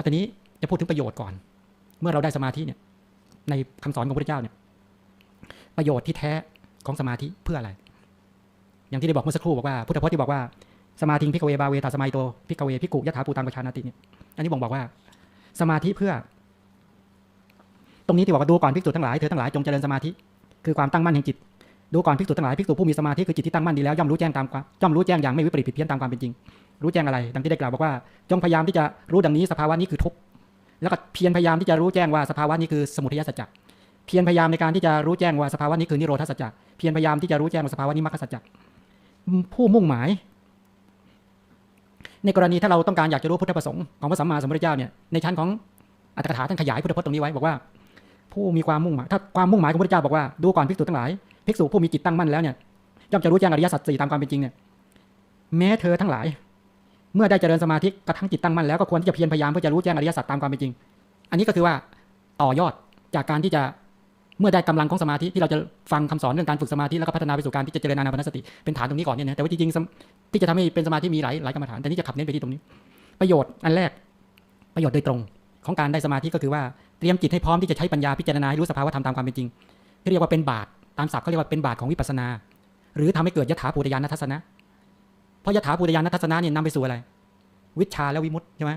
เอาทีนี้จะพูดถึงประโยชน์ก่อน เมื่อเราได้สมาธิเนี่ย ในคำสอนของพระพุทธเจ้าเนี่ย ประโยชน์ที่แท้ของสมาธิเพื่ออะไร อย่างที่ได้บอกเมื่อสักครู่บอกว่าพุทธพจน์ที่บอกว่าสมาธิพิกเวบาเวตาสมัยโตพิกเวพิกุยถาปูตังประชานาติเนี่ยอันนี้บ่งบอกว่า สมาธิเพื่อ ตรงนี้ที่บอกว่าดูก่อนภิกษุทั้งหลายเธอทั้งหลายจงเจริญสมาธิคือความตั้งมั่นแห่งจิตดูก่อนภิกษุทั้งหลายภิกษุผู้มีสมาธิคือจิตที่ตั้งมั่นดีแล้วย่อมรู้แจ้งตามความย่อมรู้แจ้งอย่างไม่วิปริตผิดเพี้ยนตามความเป็นจริง รู้แจ้งอะไร ดังที่ได้กล่าวบอกว่า จงพยายามที่จะรู้ดังนี้สภาวะนี้คือทุกข์แล้วก็เพียรพยายามที่จะรู้แจ้งว่าสภาวะนี้คือสมุทัยสัจจะเพียรพยายามในการที่จะรู้แจ้งว่าสภาวะนี้คือนิโรธสัจจะเพียรพยายามที่จะรู้แจ้งว่าสภาวะนี้มรรคสัจจะผู้มุ่งหมาย ในกรณีถ้าเราต้องการอยากจะรู้พุทธประสงค์ของพระสัมมาสัมพุทธเจ้าเนี่ยในชั้นของอัตถกถาท่านขยายพุทธพจน์ตรงนี้ไว้บอกว่า ผู้มีความมุ่งหมายถ้าความมุ่งหมายของพระพุทธเจ้าบอกว่าดูก่อนภิกษุทั้งหลายภิกษุผู้มีจิตตั้งมั่นแล้วเนี่ยย่อมจะรู้แจ้งอริยสัจสี่ตามความเป็นจริงเนี่ยแม้เธอทั้งหลาย เมื่อได้เจริญสมาธิกระทั่งจิตตั้งมั่นแล้วก็ควรที่จะเพียรพยายามเพื่อจะรู้แจ้งอริยสัจตามความเป็นจริง อันนี้ก็คือว่าต่อยอดจากการที่จะเมื่อได้กำลังของสมาธิที่เราจะฟังคำสอนเรื่องการฝึกสมาธิแล้วก็พัฒนาไปสู่การที่จะเจริญอานาปานสติเป็นฐานตรงนี้ก่อนเนี่ยนะแต่ว่าจริงๆที่จะทำให้เป็นสมาธิมีหลายหลายกรรมฐานแต่นี่จะขับเน้นไปที่ตรงนี้ ประโยชน์อันแรกประโยชน์โดยตรงของการได้สมาธิก็คือว่าเตรียมจิตให้พร้อมที่จะใช้ปัญญาพิจารณาให้รู้สภาวะธรรมตามความเป็นจริงที่เรียกว่าเป็นบาตรตามศัพท์เขาเรียกว่าเป็นบาตรของวิปัสสนา หรือทำให้เกิดยถาภูตยานทัศนะ เพราะยถาภูตยานทัศนะเนี่ยนำไปสู่อะไร วิชาและวิมุตติใช่ไหม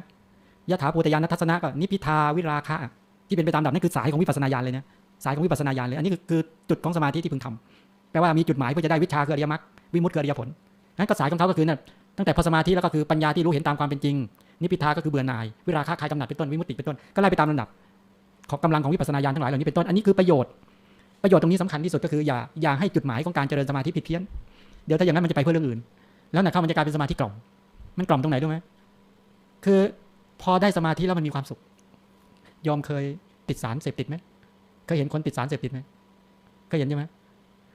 ยถาภูตยานทัศนะก็นิพิทาวิราคะที่เป็นไปตามลำดับนั่นคือสายของวิปัสสนาญาณเลยนะสายของวิปัสสนาญาณเลย อันนี้คือจุดของสมาธิที่พึงทำแปลว่ามีจุดหมายเพื่อจะได้วิชาคืออริยมรรควิมุตติคืออริยผลนั้นก็สายของเขาก็คือนั่นตั้งแต่พอสมาธิแล้วก็คือปัญญาที่รู้เห็นตามความเป็นจริง นิพิทาก็คือเบื่อหน่าย วิราคะคลายกำหนัดเป็นต้นวิมุตติเป็นต้นก็ไล่ไปตามลำดับ ของกำลังของวิปัสสนาญาณทั้งหลายเหล่านี้เป็นต้นอันนี้คือประโยชน์ประโยชน์ตรงนี้สำคัญที่สุดก็คืออย่าอย่าให้จุดหมายของการเจริญสมาธิผิดเพี้ยนเดี๋ยวถ้าอย่างนั้นมันจะไปเพื่อเรื่องอื่น แล้วไหนเข้ามันจะกลายเป็นสมาธิกล่อม มันกล่อมตรงไหนรู้ไหมคือพอได้สมาธิแล้วมันมีความสุข ยอมเคยติดสารเสพติดไหมเคยเห็นคนติดสารเสพติดไหมเคยเห็นใช่ไหม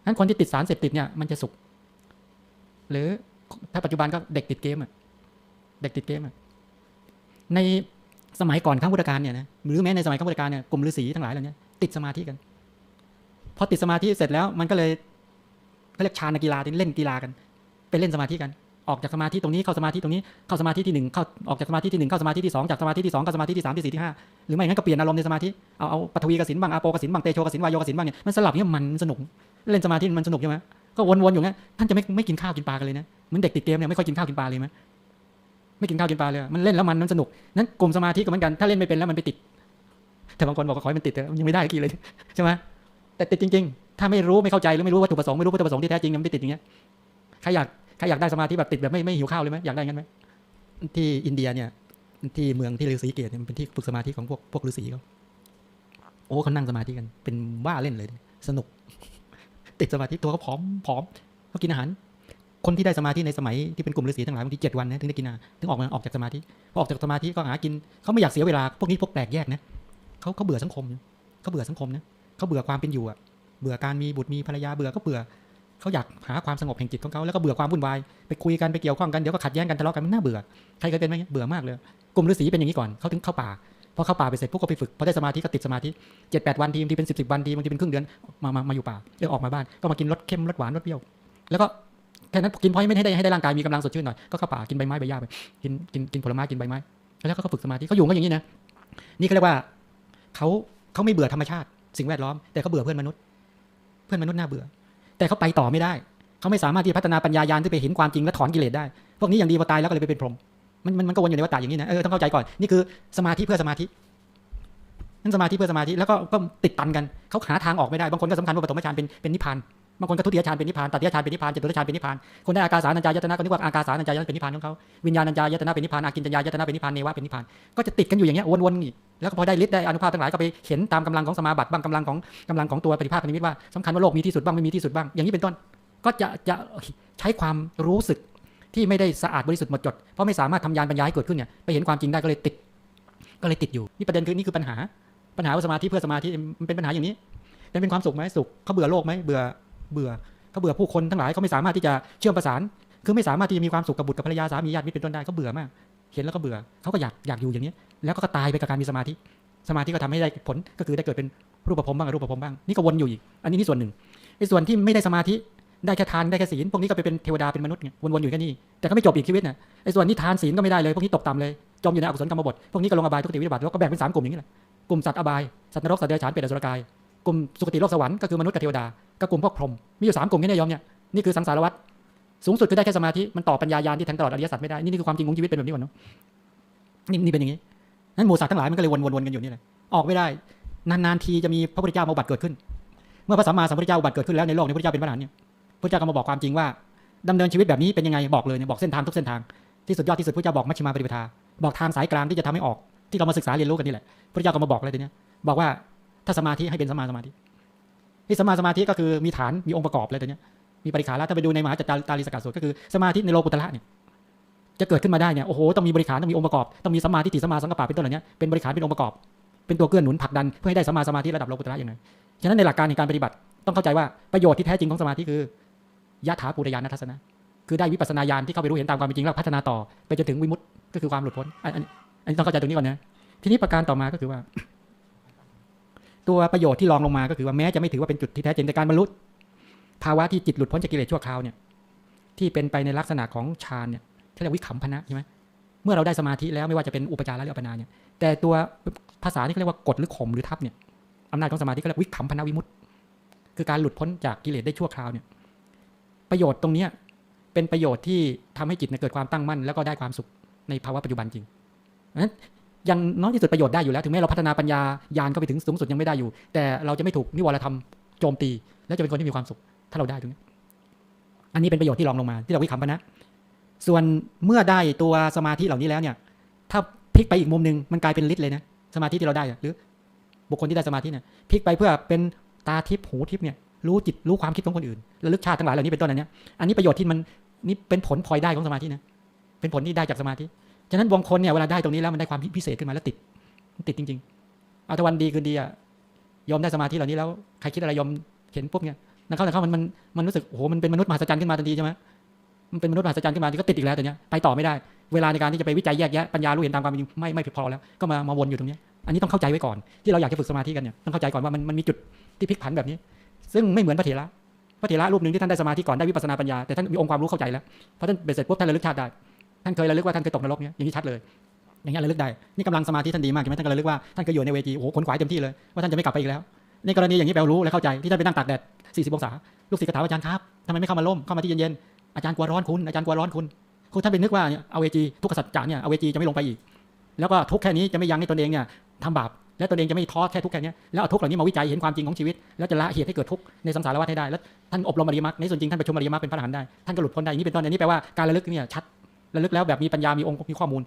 นั้นคนที่ติดสารเสพติดเนี่ยมันจะสุข หรือถ้าปัจจุบันก็เด็กติดเกมอะเด็กติดเกมอะในสมัยก่อนข้างพุทธกาลเนี่ยนะ หรือแม้ในสมัยข้างพุทธกาลเนี่ยกลุ่มฤาษีทั้งหลายเหล่านี้ติดสมาธิกัน พอติดสมาธิเสร็จแล้วมันก็เลยเขาเรียกฌานกีฬาที่เล่นกีฬากัน ไปเล่นสมาธิกัน ออกจากสมาธิตรงนี้เข้าสมาธิตรงนี้เข้าสมาธิที่หนึ่งเข้าออกจากสมาธิที่หนึ่งเข้าสมาธิที่สองจากสมาธิที่สองเข้าสมาธิที่สามที่สี่ที่ห้าหรือไม่งั้นก็เปลี่ยนอารมณ์ในสมาธิเอาเอาปฐวีกสินบ้างอาโปกสินบ้างเตโชกสินวายโยกสินบ้างเนี่ยมันสลับเนี่ยมันสนุกเล่นสมาธิมันสนุกใช่ไหมก็วนๆอยู่งั้นท่านจะไม่ไม่กินข้าวกินปลากันเลยนะเหมือนเด็กติดเกมเนี่ยไม่ค่อยกินข้าวกินปลาเลยไหมไม่กินข้าวกินปลาเลยมันเล่นแล้วมันมันสนุกนั้นกลุ่มสมาธิก็เหมือนกันถ้าเล่นไม่เป็นแล้วมันไปติด แต่บางคนบอกว่าขอให้มันติดยังไม่ได้กี่เลยใช่ไหมแต่ติดจริง ๆ ถ้าไม่รู้ไม่เข้าใจหรือไม่รู้วัตถุประสงค์ไม่รู้วัตถุประสงค์ที่แท้จริงมันไม่ติดอย่างเงี้ย รอยากใครอยากได้สมาธิแบบติดแบบไม่ไม่หิวข้าวเลยไหมอยากได้งั้นไหมที่อินเดียเนี่ย ที่เมืองที่ฤาษีเกตเนี่ยมันเป็นที่ฝึกสมาธิของพวกพวกฤาษีเขาโอ้เขานั่งสมาธิกัน เป็นว่าเล่นเลย สนุก ติดสมาธิตัวเขาผอมผอมเขากินอาหาร คนที่ได้สมาธิในสมัยที่เป็นกลุ่มฤาษีทั้งหลายบางทีเจ็ดวันนะถึงได้กินอาหารถึงออกมาออกจากสมาธิพอออกจากสมาธิก็หากินเขาไม่อยากเสียเวลาพวกนี้พวกแปลกแยกนะเขาเขาเบื่อสังคมเขาเบื่อสังคมนะเขาเบื่อความเป็นอยู่อะเบื่อการมีบุตรมีภรรยาเบื่อก็เบื่อ เขาอยากหาความสงบแห่งจิตของเขาแล้วก็เบื่อความวุ่นวายไปคุยกันไปเกี่ยวข้องกันเดี๋ยวก็ขัดแย้งกันทะเลาะกันมันน่าเบื่อใครเคยเป็นไหมเบื่อมากเลย กลุ่มฤาษีเป็นอย่างนี้ก่อนเขาถึงเข้าป่าพอเข้าป่าไปเสร็จพวกก็ไปฝึกพอได้สมาธิก็ติดสมาธิเจ็ดแปดวันทีบางทีเป็นสิบสิบวันทีบางทีเป็นครึ่งเดือนมามามาอยู่ป่าเดี๋ยวออกมาบ้านก็มากินรสเค็มรสหวานรสเปรี้ยวแล้วก็แค่นั้นกินพอไม่ให้ได้ให้ได้ร่างกายมีกำลังสดชื่นหน่อยก็เข้าป่ากินใบไม้ใบหญ้าไปกินกินกินผลไม้กินใบไม้แล้วก็ฝึกสมาธิเขาอยู่ก็อย่างนี้นะนี่เขาเรียกว่าเขาเขาไม่เบื่อธรรมชาติ สิ่งแวดล้อมแต่เขาเบื่อเพื่อนมนุษย์ เพื่อนมนุษย์น่าเบื่อ แต่เขาไปต่อไม่ได้ เขาไม่สามารถที่จะพัฒนาปัญญายาณที่ไปเห็นความจริงและถอนกิเลสได้ พวกนี้อย่างดีพอตายแล้วก็เลยไปเป็นพรหมมันมันมันก็วนอยู่ในวัฏฏะอย่างนี้นะเออต้องเข้าใจก่อนนี่คือสมาธิเพื่อสมาธินั่นสมาธิเพื่อสมาธิแล้วก็ก็ติดตันกันเขาหาทางออกไม่ได้บางคนก็สำคัญว่าปฐมฌานเป็นเป็นนิพพาน บางคนก็ทุติยฌานเป็นนิพพานตัติยฌานเป็นนิพพานจตุตฌานเป็นนิพพานคนได้อากาสานัญจายตนะก็นึกว่าอากาสานัญจายตนะเป็นนิพพานของเขาวิญญาณัญจายตนะเป็นนิพพานอากินจัญญายตนะเป็นนิพพานเนวะเป็นนิพพานก็จะติดกันอยู่อย่างเงี้ยวนๆอีกแล้วก็พอได้ฤทธิ์ได้อนุภาพทั้งหลายก็ไปเห็นตามกำลังของสมาบัติบ้างกำลังของกำลังของตัวปฏิภาคนิมิตว่าสำคัญว่าโลกมีที่สุดบ้างไม่มีที่สุดบ้างอย่างนี้เป็นต้น ก็จะจะใช้ความรู้สึกที่ไม่ได้สะอาดบริสุทธิ์หมดจดเพราะไม่สามารถทำยานปัญญาให้เกิดขึ้นเนี่ยไปเห็นความจริงได้ก็เลยติด ก็เลยติดอยู่นี่ประเด็นคือนี่คือปัญหาปัญหาว่าสมาธิเพื่อสมาธิมันเป็นปัญหาอย่างนี้เป็นความสุขไหมสุขเขาเบื่อโลกไหมเบื่อ เบื่อเขาเบื่อผู้คนทั้งหลายเขาไม่สามารถที่จะเชื่อมประสาน คือไม่สามารถที่จะมีความสุขกับบุตรกับภรรยาสามีญาติมิตรเป็นต้นได้เขาเบื่อมาก เห็นแล้วก็เบื่อเขาก็อยากอยากอยู่อย่างนี้ แล้วก็ตายไปกับการมีสมาธิ สมาธิก็ทำให้ได้ผลก็คือได้เกิดเป็นรูปภพบ้างอรูปภพบ้างนี่ก็วนอยู่อีก อันนี้นี่ส่วนหนึ่งไอ้ส่วนที่ไม่ได้สมาธิได้แค่ทานได้แค่ศีลพวกนี้ก็ไปเป็นเทวดาเป็นมนุษย์ไงวนๆอยู่แค่นี้แต่ก็ไม่จบอีกชีวิตนะไอ้ส่วนที่ทานศีลก็ไม่ได้เลยพวกนี้ตกต่ำเลยจมอยู่ในอกุศลกรรมบทพวกนี้ก็ลงอบายทุกติวิบัติแล้วก็แบ่งเป็นสามกลุ่มอย่างนี้แหละกลุ่มสัตว์อบายสัตว์นรกสัตว์เดรัจฉานเปรตอสุรกายกลุ่มสุคติโลกสวรรค์ก็คือมนุษย์กับเทวดา ก็กลุ่มพวกพรหมมีอยู่สามกลุ่มนี้นะโยอมเนี่ยนี่คือสังสารวัฏสูงสุดคือได้แค่สมาธิมันต่อปัญญายาณที่แทงตลอดอริยสัจไม่ได้นี่นี่คือความจริงของชีวิตเป็นแบบนี้ก่อนเนาะนี่นี่เป็นอย่างนี้นั้นหมู่สัตว์ทั้งหลายมันก็เลยวนๆกันอยู่นี่แหละออกไม่ได้นานๆทีจะมีพระพุทธเจ้ามาบัติเกิดขึ้น เมื่อพระสัมมาสัมพุทธเจ้าบัติเกิดขึ้นแล้วในโลกนี้พระพุทธเจ้าเป็นพระอรหันต์เนี่ยพระเจ้าก็มาบอกความจริงว่าดำเนินชีวิตแบบนี้เป็นยังไงบอกเลยเนี่ยบอกเส้นทางทุกเส้นทางที่สุดยอดที่สุดพระเจ้าบอกมัชฌิมาปฏิปทาบอกทางสายกลางที่จะทำให้ออก ที่เรามาศึกษาเรียนรู้กันนี่แหละพระเจ้าก็มาบอกเลยทีเนี้ยบอกว่าถ้าสมาธิให้เป็นสมาสมาธิ ที่สมมาสมาธิก็คือมีฐานมีองค์ประกอบเลยตัวเนี้ยมีปริขาระถ้าไปดูในมหาจัตตารีสกัดสูตรก็คือสมาธิในโลกุตระเนี่ยจะเกิดขึ้นมาได้เนี่ยโอ้โหต้องมีบริขารต้องมีองค์ประกอบต้องมีสมาทิฏฐิสมาสังกปะเป็นต้นเหล่านี้เป็นบริขารเป็นองค์ประกอบ เป็นตัวเกื้อหนุนผลักดันเพื่อให้ได้สมาสมาธิระดับโลกุตระอย่างไรฉะนั้นในหลักการในการปฏิบัติต้องเข้าใจว่าประโยชน์ที่แท้จริงของสมาธิคือยะถาปุริยานทัศนะ คือได้วิปัสสนาญาณที่เข้าไปรู้เห็นตามความเป็นจริงแล้วพัฒนาต่อ ไปจนถึงวิมุตติก็คือความหลุดพ้นอันนี้ต้องเข้าใจตรงนี้ก่อนนะทีนี้ประการต่อมาก็คือว่า ตัวประโยชน์ที่รองลงมาก็คือว่าแม้จะไม่ถือว่าเป็นจุดที่แท้จริงแต่การบรรลุภาวะที่จิตหลุดพ้นจากกิเลสชั่วคราวเนี่ยที่เป็นไปในลักษณะของฌานเนี่ยที่เรียกวิขำพนะใช่ไหมเมื่อเราได้สมาธิแล้วไม่ว่าจะเป็นอุปจารหรืออัปนาเนี่ยแต่ตัวภาษานี่เขาเรียกว่ากดหรือข่มหรือทับเนี่ยอำนาจของสมาธิก็เรียกวิขำพนะวิมุตติคือการหลุดพ้นจากกิเลสได้ชั่วคราวเนี่ยประโยชน์ตรงเนี้ยเป็นประโยชน์ที่ทำให้จิตเนี่ยเกิดความตั้งมั่น แล้วก็ได้ความสุขในภาวะปัจจุบันจริงนั้น ยังน้อยที่สุดประโยชน์ได้อยู่แล้ว ถึงแม้เราพัฒนาปัญญายานเข้าไปถึงสูงสุดยังไม่ได้อยู่ แต่เราจะไม่ถูกนิวรธรรมโจมตี และจะเป็นคนที่มีความสุข ถ้าเราได้ตรงนี้อันนี้เป็นประโยชน์ที่รองลงมา ที่เราวิคัมพนะ ส่วนเมื่อได้ตัวสมาธิเหล่านี้แล้วเนี่ย ถ้าพลิกไปอีกมุมหนึ่งมันกลายเป็นฤทธิ์เลยนะสมาธิที่เราได้หรือ บุคคลที่ได้สมาธิเนี่ยพลิกไปเพื่อเป็นตาทิพย์หูทิพย์เนี่ยรู้จิตรู้ความคิดของคนอื่นระลึกชาติทั้งหลายเหล่านี้เป็นต้นอันเนี้ยอันนี้ประโยชน์ที่มันนี่เป็นผลพลอยได้ของสมาธินะเป็นผลที่ได้จากสมาธิ ฉะนั้นบางคนเนี่ยเวลาได้ตรงนี้แล้วมันได้ความพิเศษขึ้นมาแล้วติดติดจริง ๆ เอาถ้าวันดีคืนดีอะยอมได้สมาธิเหล่านี้แล้วใครคิดอะไรยอมเห็นปุ๊บเนี่ยนั่นเข้าแต่นเข้ามันมันมันรู้สึกโอ้โหมันเป็นมนุษย์มหัศจรรย์ขึ้นมาทันทีใช่ไหมมันเป็นมนุษย์มหัศจรรย์ขึ้นมาที่ก็ติดอีกแล้วแต่เนี้ยไปต่อไม่ได้ เวลาในการที่จะไปวิจัยแยกแยะปัญญารู้เห็นตามความเป็นจริงไม่ไม่เพียงพอแล้วก็มามาวนอยู่ตรงเนี้ยอันนี้ต้องเข้าใจไว้ก่อนที่เราอยากจะฝึกสมาธิกันเนี่ยต้องเข้าใจก่อนว่ามันมันมีจุดที่พลิกผันแบบนี้ ซึ่งไม่เหมือนพระเถระพระเถระรูปหนึ่งที่ท่านได้สมาธิก่อนได้วิปัสสนาปัญญาแต่ท่านมีองค์ความรู้เข้าใจแล้วพอท่านเบ็ดเสร็จปุ๊บท่านระลึกชาติได้ ท่านเคยระลึกว่าท่านเคยตกนรกเนี่ยอย่างนี้ชัดเลย อย่างนี้ระลึกได้ นี่กำลังสมาธิท่านดีมากใช่ไหมท่านก็ระลึกว่าท่านเคยอยู่ในเวทีโอ้โหขนขวายเต็มที่เลยว่าท่านจะไม่กลับไปอีกแล้ว ในกรณีอย่างนี้แปลรู้และเข้าใจที่ท่านไปนั่งตากแดด40องศาลูกศิษย์ก็ถามอาจารย์ครับทำไมไม่เข้ามาร่มเข้ามาที่เย็นๆอาจารย์กลัวร้อนคุณอาจารย์กลัวร้อนคุณคือท่านไปนึกว่าเอาเวจีทุกขสัจจะเนี่ยเอาเวจีจะไม่ลงไปอีก แล้วก็ทุกแค่นี้จะไม่ยั้งให้ตนเองเนี่ยทำบาปและตนเองจะไม่ท้อแค่ทุกแค่นี้แล้วเอาทุกเหล่านี้มาวิจัยเห็นความจริงของชีวิต แล้วจะละเหตุให้เกิดทุกในสังสารวัฏให้ได้ แล้วท่านอบรมอริมรรคในส่วนจริงท่านประชุมอริมรรคเป็นพระอรหันต์ได้ ท่านก็หลุดพ้นได้ อย่างนี้เป็นต้นอันนี้แปลว่าการระลึกเนี่ยชัด ระลึกแล้วแบบมีปัญญามีองค์มีข้อมูล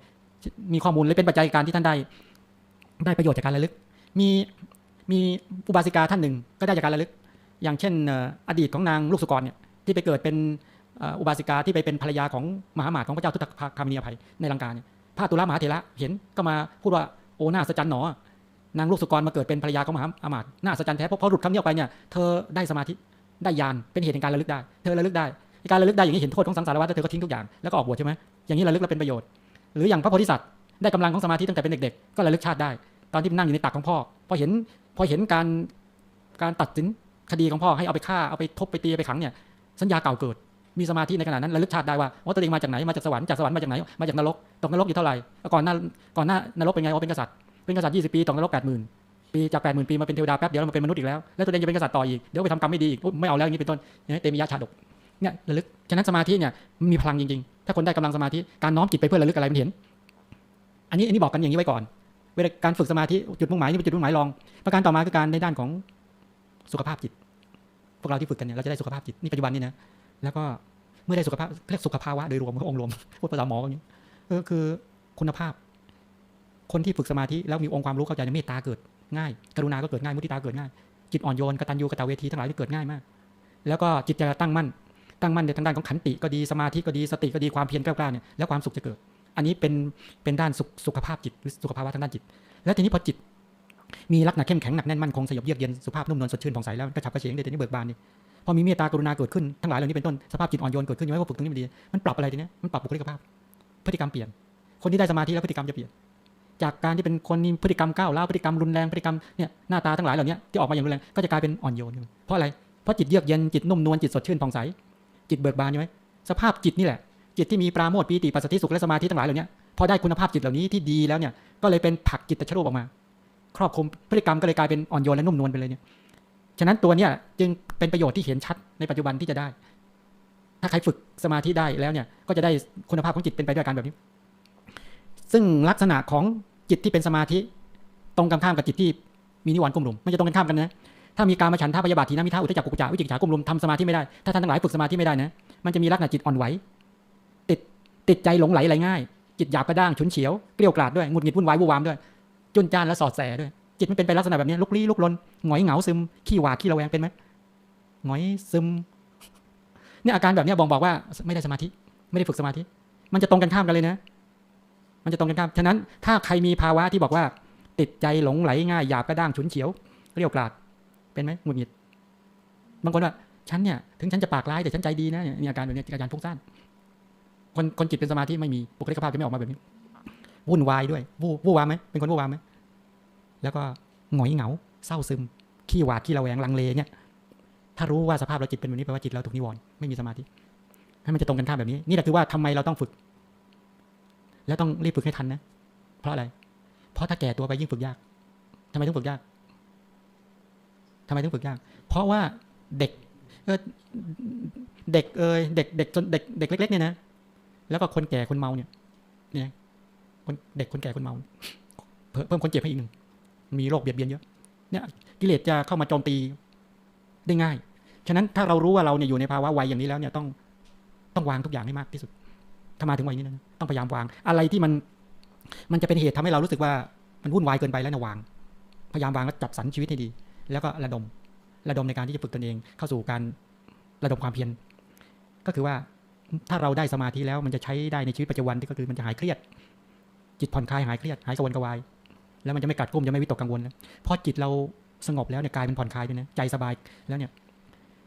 มีข้อมูลเลยเป็นปัจจัยการที่ท่านได้ ได้ประโยชน์จากการระลึก มีมีอุบาสิกาท่านหนึ่งก็ได้จากการระลึก อย่างเช่น อดีตของนางลูกสุกรเนี่ยที่ไปเกิดเป็นอุบาสิกาที่ไปเป็นภรรยาของมหาหมาดของพระเจ้าทุตคามินีอภัยในลังกาเนี่ยพระตุลามหาเถระเห็นก็มาพูดว่าโอ้น่าสัจจันหนอนางลูกสุกรมาเกิดเป็นภรรยาของมหาอามาตย์น่าสัจจันแท้เพราะพอหลุดคำนี้ออกไปเนี่ยเธอได้สมาธิได้ญาณเป็นเหตุแห่งการระลึกได้ เธอระลึกได้ การระลึกได้อย่างนี้เห็นโทษของสังสารวัฏแล้วเธอก็ทิ้งทุกอย่างแล้วก็ออกบวชใช่ไหมอย่างนี้ระลึกแล้วเป็นประโยชน์ หรืออย่างพระโพธิสัตว์ได้กำลังของสมาธิตั้งแต่เป็นเด็กๆก็ระลึกชาติได้ ตอนที่นั่งอยู่ในตักของพ่อพอเห็นพอเห็นการการตัดสินคดีของพ่อให้เอาไปฆ่าเอาไปทบไปตีไปขังเนี่ยสัญญาเก่าเกิดมีสมาธิในขณะนั้นระลึกชาติได้ว่าว่าตัวเองมาจากไหนมาจากสวรรค์จากสวรรค์มาจากไหนมาจากนรกตกนรกอยู่เท่าไหร่ก่อนหน้าก่อนหน้านรกเป็นไงว่าเป็นกษัตริย์เป็นกษัตริย์20ปีตกนรก80,000ปีจาก80,000ปีมาเป็นเทวดาแป๊บเดียวมาเป็นมนุษย์อีกแล้วแล้วตัวเองจะเป็นกษัตริย์ต่ออีกเดี๋ยวไปทำกรรมไม่ดีอีกไม่เอาแล้วอย่างนี้เป็นต้นอย่างนี้เตมียะชาดก เนี่ยระลึกฉะนั้นสมาธิเนี่ยมีพลังจริงๆ ถ้าคนได้กำลังสมาธิการน้อมจิตไปเพื่อระลึกอะไรมันเห็น อันนี้อันนี้บอกกันอย่างนี้ไว้ก่อนเวลาการฝึกสมาธิจุดมุ่งหมายนี่เป็นจุดมุ่งหมายรอง ประการต่อมาคือการในด้านของสุขภาพจิต พวกเราที่ฝึกกันเนี่ยเราจะได้สุขภาพจิตนี่ปัจจุบันนี่นะแล้วก็เมื่อได้สุขภาพเรียกสุขภาวะโดยรวมองค์รวมพูดภาษาหมออย่างนี้ก็คือคุณภาพ คนที่ฝึกสมาธิแล้วมีองค์ความรู้เข้าใจในเมตตาเกิดง่าย กรุณาก็เกิดง่ายมุทิตาเกิดง่าย จิตอ่อนโยนกตัญญูกตเวทีทั้งหลายที่เกิดง่ายมาก แล้วก็จิตจะตั้งมั่น ตั้งมั่นในทางด้านของขันติก็ดีสมาธิก็ดีสติก็ดีความเพียรกล้าๆเนี่ยแล้วความสุขจะเกิด อันนี้เป็นเป็นด้านสุขสุขภาพจิตหรือสุขภาวะทางด้านจิต แล้วทีนี้พอจิต มีลักษณะเข้มแข็งหนักแน่นมั่นคงสยบเยือกเย็นสุภาพนุ่มนวลสดชื่นผ่องใสแล้วกระฉับกระเฉงได้ทีนี้เบิกบานนี่พอมีเมตตากรุณาเกิดขึ้นทั้งหลายเหล่านี้เป็นต้นสภาพจิตอ่อนโยนเกิดขึ้นยังไงว่าฝึกตรงนี้มันดีมันปรับอะไรทีเนี้ยมันปรับบุคลิกภาพ พฤติกรรมเปลี่ยน คนที่ได้สมาธิแล้วพฤติกรรมจะเปลี่ยน จากการที่เป็นคนมีพฤติกรรมก้าวร้าวพฤติกรรมรุนแรงพฤติกรรมเนี่ยหน้าตาทั้งหลายเหล่านี้ที่ออกมาอย่างรุนแรงก็จะกลายเป็นอ่อนโยนเพราะอะไรเพราะจิตเยือกเย็นจิตนุ่มนวลจิตสดชื่นผ่องใส จิตเบิกบานใช่ไหมสภาพจิตนี่แหละ จิตที่มีปราโมทปีติปัสสติสุขและสมาธิทั้งหลายเหล่านี้พอได้คุณภาพจิตเหล่านี้ที่ดีแล้วเนี่ยก็เลยเป็นผลักจิตตชรูปออกมา ครอบคลุมพฤติกรรมก็เลยกลายเป็นอ่อนโยนและนุ่มนวลไปเลยเนี่ยฉะนั้นตัวเนี้ยจึงเป็นประโยชน์ที่เห็นชัดในปัจจุบันที่จะได้ ถ้าใครฝึกสมาธิได้แล้วเนี่ยก็จะได้คุณภาพของจิตเป็นไปด้วยการแบบนี้ ซึ่งลักษณะของจิตที่เป็นสมาธิ ตรงกันข้ามกับจิตที่มีนิวรณ์กลุ่มรุมไม่จะตรงกันข้ามกันนะ ถ้ามีการมาฉันท่าพยาบาททีนะมิท่าอุทจักกุกุจาวิจิกิจากลุ่มรุมทำสมาธิไม่ได้ ถ้าท่านทั้งหลายฝึกสมาธิไม่ได้นะ มันจะมีลักษณะจิตอ่อนไหว ติดติดใจหลงไหลอะไรง่าย จิตหยาบกระด้างฉุนเฉียว เกลียวกราดด้วย หงุดหงิดวุ่นวายวู่วามด้วย จุนจ้านและสอดแสด้วย จิตมันเป็นไปลักษณะแบบนี้ลุกลี้ลุกลนหงอยเหงาซึม ขี้หวาดขี้ระแวงเป็นไหมหงอยซึม เนี่ยอาการแบบนี้บ่งบอกว่าไม่ได้สมาธิ ไม่ได้ฝึกสมาธิ มันจะตรงกันข้ามกันเลยนะ มันจะตรงกันข้าม ฉะนั้นถ้าใครมีภาวะที่บอกว่า ติดใจหลงไหลง่ายหยาบกระด้างฉุนเฉียวเกลียวกราด เป็นไหมหงุดหงิด บางคนว่าฉันเนี่ยถึงฉันจะปากร้ายแต่ฉันใจดีนะเนี่ยมีอาการแบบนี้อาการฟุ้งซ่านคนคนจิตเป็นสมาธิไม่มีบุคลิภาพจะไม่ออกมาแบบนี้วุ่นวายด้วยวู่วู่วามไหมเป็นคนวู่วามไหมแล้วก็หงอยเหงา เศร้าซึม ขี้หวาดขี้ระแวงลังเลเนี่ยถ้ารู้ว่าสภาพเราจิตเป็นแบบนี้แปลว่าจิตเราถูกนิวรณ์ไม่มีสมาธิให้มันจะตรงกันข้ามแบบนี้ นี่แหละคือว่าทำไมเราต้องฝึก แล้วต้องรีบฝึกให้ทันนะ เพราะอะไร เพราะถ้าแก่ตัวไปยิ่งฝึกยากทำไมถึงฝึกยาก ทำไมถึงฝึกยาก เพราะว่าเด็กเด็กเอยเด็กเด็กจนเด็กเด็กเล็กๆเนี่ยนะแล้วก็คนแก่คนเมาเนี่ยเนี่ยคนเด็กคนแก่คนเมาเพิ่มคนเจ็บให้อีกหนึ่งมีโรคเบียดเบียนเยอะเนี่ยกิเลสจะเข้ามาโจมตีได้ง่าย ฉะนั้นถ้าเรารู้ว่าเราเนี่ยอยู่ในภาวะวัยอย่างนี้แล้วเนี่ยต้องต้องวางทุกอย่างให้มากที่สุด ถ้ามาถึงวัยนี้นะต้องพยายามวาง อะไรที่มันมันจะเป็นเหตุทำให้เรารู้สึกว่ามันวุ่นวายเกินไปแล้วนะวาง พยายามวางแล้วจับสรรชีวิตให้ดี แล้วก็ระดมระดมในการที่จะฝึกตนเองเข้าสู่การระดมความเพียรก็คือว่าถ้าเราได้สมาธิแล้วมันจะใช้ได้ในชีวิตปัจจุบันที่ก็คือมันจะหายเครียด จิตผ่อนคลายหายเครียดหายกระวนกระวาย แล้วมันจะไม่กัดกุ้มจะไม่วิตกกังวลแล้วพราะจิตเราสงบแล้วเนี่ยกายเป็นผ่อนคลายด้วยนะใจสบายแล้วเนี่ย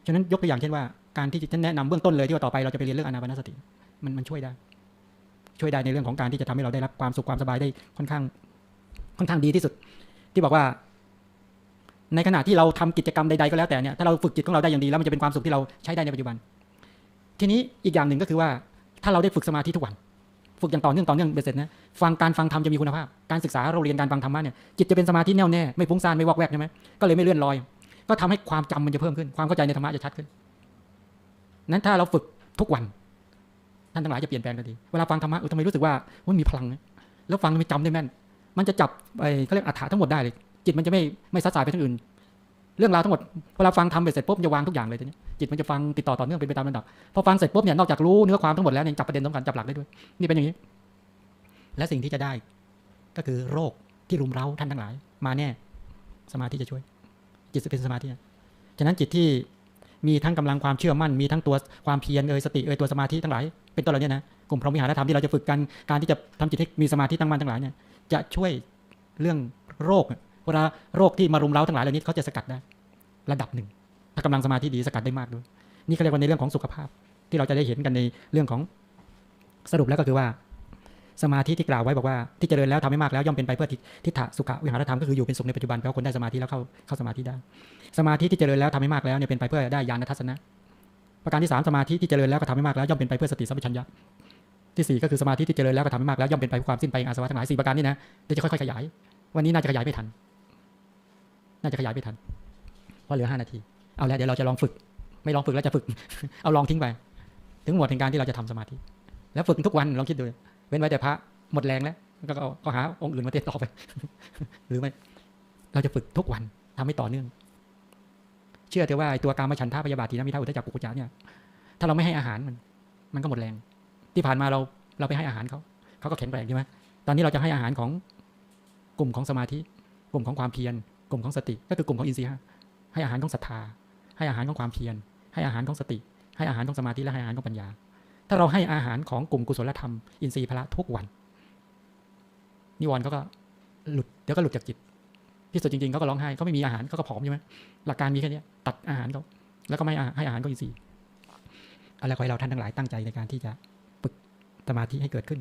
ฉะนั้นยกตัวอย่างเช่นว่าการที่จะแนะนำเบื้องต้นเลยที่ว่าต่อไปเราจะไปเรียนเรื่องอนาปานสติ มันมันช่วยได้ ช่วยได้ในเรื่องของการที่จะทำให้เราได้รับความสุขความสบายได้ค่อนข้าง ค่อนข้างดีที่สุด ที่บอกว่า ในขณะที่เราทำกิจกรรมใดๆก็แล้วแต่เนี่ยถ้าเราฝึกจิตของเราได้อย่างดีแล้วมันจะเป็นความสุขที่เราใช้ได้ในปัจจุบัน ทีนี้อีกอย่างหนึ่งก็คือว่าถ้าเราได้ฝึกสมาธิทุกวัน ฝึกอย่างต่อเนื่องต่อเนื่องเบ็ดเสร็จนะฟังการฟังธรรมจะมีคุณภาพ การศึกษาเราเรียนการฟังธรรมะเนี่ยจิตจะเป็นสมาธิแน่วแน่ไม่ฟุ้งซ่านไม่วอกแวกใช่ไหมก็เลยไม่เลื่อนลอย ก็ทำให้ความจำมันจะเพิ่มขึ้น ความเข้าใจในธรรมะจะชัดขึ้น นั้นถ้าเราฝึกทุกวันท่านทั้งหลายจะเปลี่ยนแปลงทันทีเวลาฟังธรรมะเออทำไมรู้สึกว่ามันมีพลัง แล้วฟังมันจำได้แม่น มันจะจับไอ้เขาเรียกอัฏฐะทั้งหมดได้เลย จิตมันจะไม่ไม่ซัดสายไปทางอื่น เรื่องราวทั้งหมดเวลาฟังทำไปเสร็จปุ๊บจะวางทุกอย่างเลยทีนี้จิตมันจะฟังติดต่อต่อเนื่องเป็นไปตามลำดับพอฟังเสร็จปุ๊บเนี่ยนอกจากรู้เนื้อความทั้งหมดแล้วเนี่ยยังจับประเด็นสำคัญจับหลักได้ด้วย นี่เป็นอย่างนี้ และสิ่งที่จะได้ ก็คือโรคที่รุมเร้าท่านทั้งหลาย มาแน่สมาธิจะช่วย จิตจะเป็นสมาธิฉะนั้นจิตที่มีทั้งกำลังความเชื่อมั่นมีทั้งตัวความเพียรเอ่ยสติเอ่ยตัวสมาธิทั้งหลายเป็นต้นเหล่านี้นะกลุ่มพรหมวิหารธรรมที่เราจะฝึกกันการที่จะทำจิตให้มีสมาธิตั้งมั่นทั้งหลายเนี่ยจะช่วยเรื่องโรค เวลาโรคที่มารุมเร้าทั้งหลายเหล่านี้เขาจะสกัดได้ระดับหนึ่ง ถ้ากำลังสมาธิดีสกัดได้มากด้วย นี่เขาเรียกว่าในเรื่องของสุขภาพ ที่เราจะได้เห็นกันในเรื่องของสรุปแล้วก็คือว่า สมาธิที่กล่าวไว้บอกว่าที่เจริญแล้วทำให้มากแล้วย่อมเป็นไปเพื่อทิฏฐสุขวิหารธรรมก็คืออยู่เป็นสุขในปัจจุบันแปลว่าคนได้สมาธิแล้วเข้าเข้าสมาธิได้ สมาธิที่เจริญแล้วทำให้มากแล้วเนี่ยเป็นไปเพื่อได้ญาณทัศนะ ประการที่สามสมาธิที่เจริญแล้วก็ทำให้มากแล้วย่อมเป็นไปเพื่อสติสัมปชัญญะที่สี่ก็คือสมาธิที่เจริญแล้วก็ทำให้มากแล้วย่อมเป็นไปเพื่อความสิ้นไปอาสวะทั้งหลายสประการนี้นะเดี๋ยวจะค่อยๆขยาย วันนี้น่าจะขยายไม่ทัน น่าจะขยายไม่ทัน เพราะเหลือห้านาที เอาแล้วเดี๋ยวเราจะลองฝึก ไม่ลองฝึกแล้วจะฝึก เอาลองทิ้งไป ถึงหมดแห่งการที่เราจะทำสมาธิ แล้วฝึกทุกวันลองคิดดู เว้นไว้แต่พระหมดแรงแล้ว ก็เอาก็หาองค์อื่นมาเทศต่อไป หรือไม่ เราจะฝึกทุกวันทำให้ต่อเนื่อง เชื่อเถอะว่าตัวการมาฉันท่าพยาบาททีนมีท่าอุทจักกุกุจาเนี่ย ถ้าเราไม่ให้อาหารมัน มันก็หมดแรง ที่ผ่านมาเราเราไปให้อาหารเขาเขาก็แข็งแรงใช่ไหมตอนนี้เราจะให้อาหารของกลุ่มของสมาธิ กลุ่มของความเพียร กลุ่มของสติ ก็คือกลุ่มของอินทรีย์ให้อาหารของศรัทธา ให้อาหารของความเพียร ให้อาหารของสติ ให้อาหารของสมาธิและให้อาหารของปัญญา ถ้าเราให้อาหารของกลุ่มกุศลธรรมอินทรีย์พละทุกวันนิวรณ์เขาก็หลุดเดี๋ยวก็หลุดจากจิตที่สุดจริงๆเขาก็ร้องไห้เขาไม่มีอาหารเขาก็ผอมใช่ไหมหลักการมีแค่นี้ตัดอาหารเขาแล้วก็ไม่ให้อาหารเขาอินทรีย์อะไรขอให้เราท่านทั้งหลายตั้งใจในการที่จะฝึกสมาธิให้เกิดขึ้น